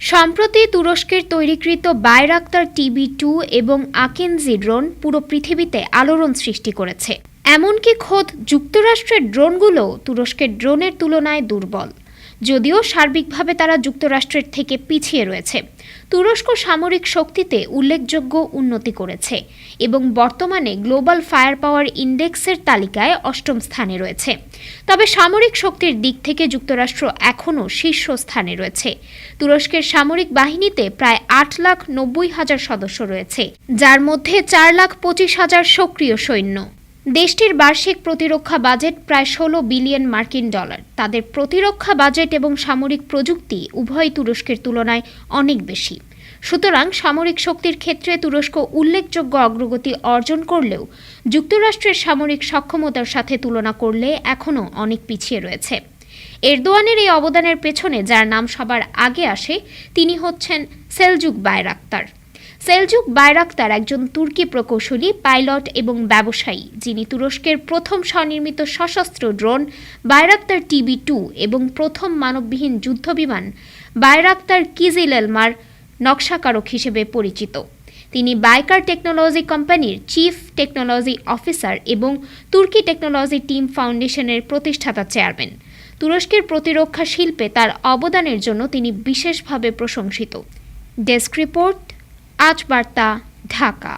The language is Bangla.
সম্প্রতি তুরস্কের তৈরিকৃত বায়রাক্তার টিবি টু এবং আকেনজি ড্রোন পুরো পৃথিবীতে আলোড়ন সৃষ্টি করেছে। এমনকি খোদ যুক্তরাষ্ট্রের ড্রোনগুলো তুরস্কের ড্রোনের তুলনায় দুর্বল। যদিও সার্বিকভাবে তারা যুক্তরাষ্ট্রের থেকে পিছিয়ে রয়েছে। তুরস্ক সামরিক শক্তিতে উল্লেখযোগ্য উন্নতি করেছে এবং বর্তমানে গ্লোবাল ফায়ার পাওয়ার ইন্ডেক্সের তালিকায় অষ্টম স্থানে রয়েছে। তবে সামরিক শক্তির দিক থেকে যুক্তরাষ্ট্র এখনও শীর্ষ স্থানে রয়েছে। তুরস্কের সামরিক বাহিনীতে প্রায় আট লাখ নব্বই হাজার সদস্য রয়েছে, যার মধ্যে চার লাখ পঁচিশ হাজার সক্রিয় সৈন্য। দেশটির বার্ষিক প্রতিরক্ষা বাজেট প্রায় ষোলো বিলিয়ন মার্কিন ডলার। তাদের প্রতিরক্ষা বাজেট এবং সামরিক প্রযুক্তি উভয় তুরস্কের তুলনায় অনেক বেশি। সুতরাং সামরিক শক্তির ক্ষেত্রে তুরস্ক উল্লেখযোগ্য অগ্রগতি অর্জন করলেও যুক্তরাষ্ট্রের সামরিক সক্ষমতার সাথে তুলনা করলে এখনও অনেক পিছিয়ে রয়েছে। এরদোয়ানের এই অবদানের পেছনে, যার নাম সবার আগে আসে, তিনি হচ্ছেন সেলজুক বায়রাক্তার সেলজুক বায়রাক্তার একজন তুর্কি প্রকৌশলী, পাইলট এবং ব্যবসায়ী, যিনি তুরস্কের প্রথম স্বনির্মিত সশস্ত্র ড্রোন বায়রাক্তার টিবি টু এবং প্রথম মানববিহীন যুদ্ধবিমান বায়রাক্তার কিজিল এলমার নকশাকারক হিসেবে পরিচিত। তিনি বাইকার টেকনোলজি কোম্পানির চিফ টেকনোলজি অফিসার এবং তুর্কি টেকনোলজি টিম ফাউন্ডেশনের প্রতিষ্ঠাতা চেয়ারম্যান। তুরস্কের প্রতিরক্ষা শিল্পে তার অবদানের জন্য তিনি বিশেষভাবে প্রশংসিত। ডেস্ক রিপোর্ট আজ বার্তা ঢাকা